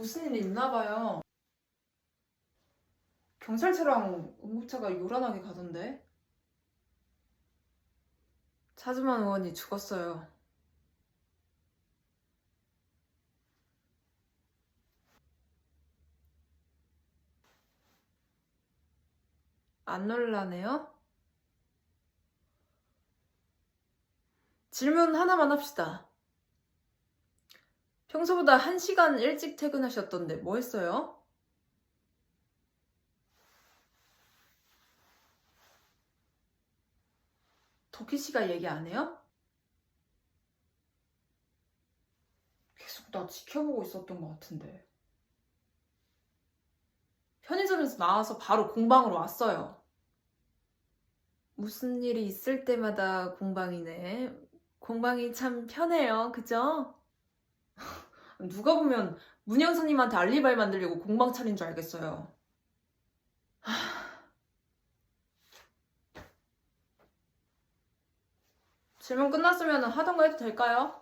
무슨 일이 있나 봐요. 경찰차랑 응급차가 요란하게 가던데. 차주만 의원이 죽었어요. 안 놀라네요? 질문 하나만 합시다. 평소보다 1시간 일찍 퇴근하셨던데 뭐 했어요? 도키 씨가 얘기 안 해요? 계속 나 지켜보고 있었던 것 같은데. 편의점에서 나와서 바로 공방으로 왔어요. 무슨 일이 있을 때마다 공방이네. 공방이 참 편해요. 그죠? 누가 보면 문영선님한테 알리바이 만들려고 공방 차린 줄 알겠어요. 하... 질문 끝났으면 하던가 해도 될까요?